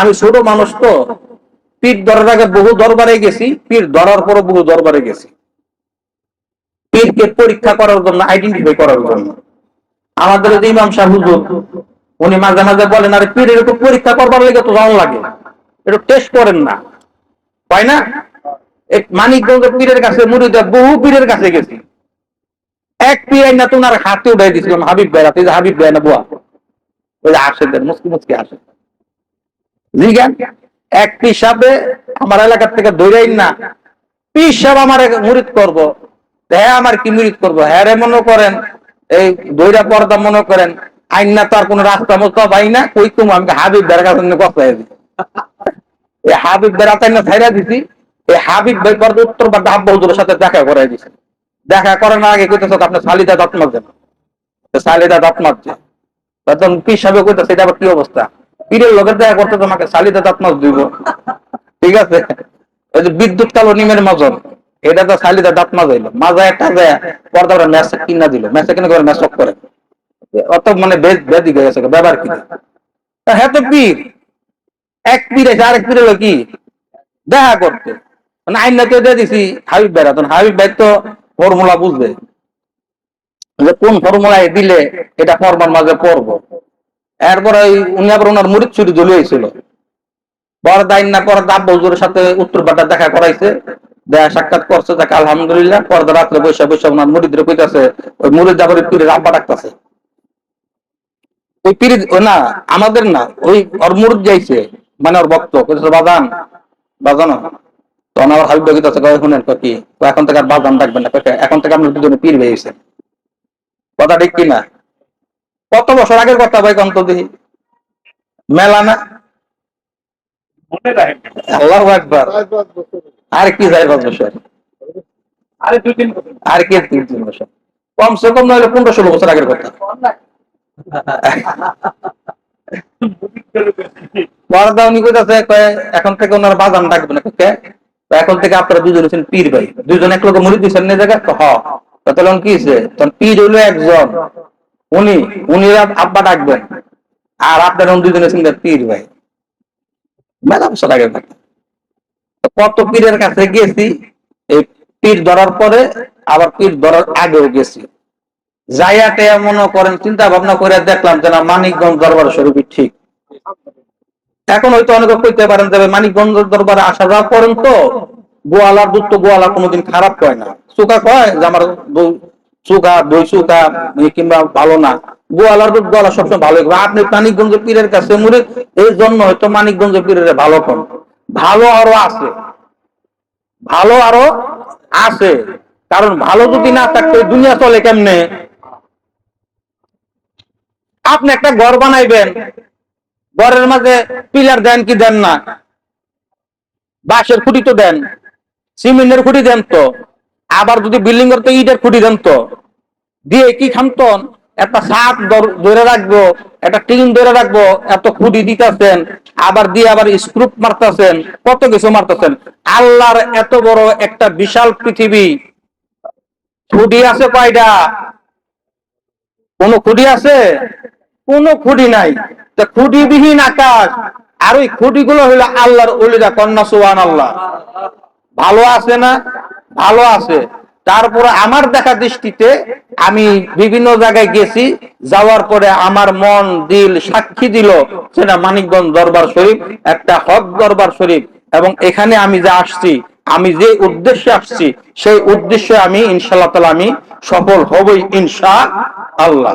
আমি ছোট মানুষ তো। পীর ধরার আগে বহু দরবারে গেছি, পীর ধরার পরও বহু দরবারে গেছি। পীরকে পরীক্ষা করার জন্য আইডেন্টিফাই করার জন্য। আমাদের যে ইমাম সাহেব উনি মাঝে মাঝে বলেন, আরে পীরের একটু পরীক্ষা করবার লেগে তো জান লাগে। একটু টেস্ট করেন না। তাই না? মানিকগঞ্জ পীরের কাছে, মুড়িদা বহু পীরের কাছে গেছি। এক পীর না তোমার হাতে উঠাই দিছিলাম হাবিব বেড়াতে যে হাবিব বেড়া না বুয়া ওই আসে মুসকি মুসকি আসে। জিগান এক পিসাবে আমার এলাকার থেকে দৌড়াই না। পিসাব আমার মুরিদ করব। হ্যাঁ আমার কি মুরিদ করব? হ্যাঁ রে মনে করেন, এই দৈরা পর্দা মনে করেন, আইন না তার কোন রাস্তা মতো না। কই আমি হাবিব কথা এই হাবিব না ছাইরা দিছি। এই হাবিব ভাই পর্দা উত্তর বা ডাব বহুদুরের সাথে দেখা করাই দিছে। দেখা করার আগে কইতেছ আপনার শালিদা দাঁত মারছেন শালিদা দাঁত মারছে। তখন কি হিসাবে কইতেছে, এটা আবার কি অবস্থা? পীরের লোকের দেখা করতে তোমাকে শালিদা দাঁত মাছ দিব ঠিক আছে? ওই যে বিদ্যুৎ কালো নিমের মজন এটা তো শালিদা দাঁত মাছ হইল মাজা একটা যায় পর্দা ম্যাচ কিনা দিল ম্যাচ কিনে করে ম্যাচ করে। অত মানে বেদি গেছে ব্যবহার কি? হ্যাঁ তো পীর। এক পীর এসে আরেক পীর হলো কি? দেখা করতে। মানে আইনাকে দিয়ে দিছি হাবিব ভাইরা। তখন হাবিব ভাই তো ফর্মুলা বুঝবে। যে কোন ফর্মুলায় দিলে এটা ফর্মার মাঝে পড়ব। এরপরে ওই উনি আবার ওনার চুরি জ্বলে হয়েছিল বড় দাইন না পরে দাব বজুরের সাথে উত্তর পাটা দেখা করাইছে। দেখা সাক্ষাৎ করছে আলহামদুলিল্লাহ পর্দা রাত্রে বৈশা বৈশা ওনার কইতাছে, ওই ডাকতেছে। ওই না, আমাদের না, ওই ওর মুড়িদ যাইছে মানে ওর ভক্ত, কইতেছে, বাজান, বাজানো। তখন আবার হাবিব বগিত আছে শুনেন, কয় কি? তো এখন থেকে আর বাজান ডাকবেন না এখন থেকে আপনার দুজনে পীর হয়েছে কথা ঠিক কিনা? কত বছর আগের কথা ভাই কন্ত দেখি? মেলা না? আল্লাহ একবার আর কি যায় পাঁচ বছর? আরে কি তিন তিন বছর? কমসে কম নইলে পনেরো ষোলো বছর আগের কথা। উনি কইতাছে এখন থেকে ওনার বাজান ডাকবে না কে এখন থেকে আপনারা দুজন হচ্ছেন পীর ভাই। দুজন এক লোক মুড়ি দিচ্ছেন না জায়গা হ। তখন কি হয়েছে তখন পীর হইল একজন। উনি উনি আব্বা ডাকবেন। আর আপনারা দুজন হচ্ছেন পীর ভাই। মেলা বছর তো কত পীরের কাছে গেছি, এই পীর ধরার পরে আবার পীর ধরার আগেও গেছি। যাইয়াতে মনে করেন, চিন্তা ভাবনা করে দেখলাম যে না, মানিকগঞ্জ দরবার শরীফই ঠিক। এখন হয়তো অনেকে কইতে পারেন যে, মানিকগঞ্জ দরবারে আসা যাওয়া করেন তো গোয়ালার দুধ তো গোয়ালা কোনোদিন খারাপ কয় না। চুকা কয় যে, আমার চুকা দই চুকা কিংবা ভালো না। গোয়ালার গোয়ালা সবসময় ভালো। আপনি মানিকগঞ্জ পীরের কাছে মুড়ে এই জন্য হয়তো মানিকগঞ্জ পীরের ভালো কম ভালো আরও আছে। ভালো আরও আছে। কারণ ভালো যদি না থাকতো দুনিয়া চলে কেমনে? আপনি একটা ঘর বানাইবেন। ঘরের মাঝে পিলার দেন কি দেন না? বাঁশের খুঁটি তো দেন। সিমেন্টের খুঁটি দেন তো। আবার যদি বিল্ডিং করতে ইটের খুঁটি দেন তো, দিয়ে কি খামতন একটা ছাদ ধর- রাখব, একটা টিন ধরে রাখব, এত খুঁটি দিতেছেন, আবার দিয়ে আবার স্ক্রুপ মারতেছেন, কত কিছু মারতেছেন। আল্লাহর এত বড় একটা বিশাল পৃথিবী। খুঁটি আছে কয়টা? কোন খুঁটি আছে? কোন খুঁটি নাই। তা খুঁটিবিহীন আকাশ। আর ওই খুঁটিগুলো হইল আল্লাহর অলিরা কন্যা সুবান আল্লাহ ভালো আছে না? ভালো আছে। তারপরে আমার দেখা দৃষ্টিতে আমি বিভিন্ন জায়গায় গেছি, যাওয়ার পরে আমার মন, দিল সাক্ষী দিল সেটা মানিকগঞ্জ দরবার শরীফ, একটা হক দরবার শরীফ। এবং এখানে আমি যে আসছি, আমি যে উদ্দেশ্যে আসছি, সেই উদ্দেশ্যে আমি ইনশাল্লাহ তালা আমি সফল হবই ইনশা আল্লাহ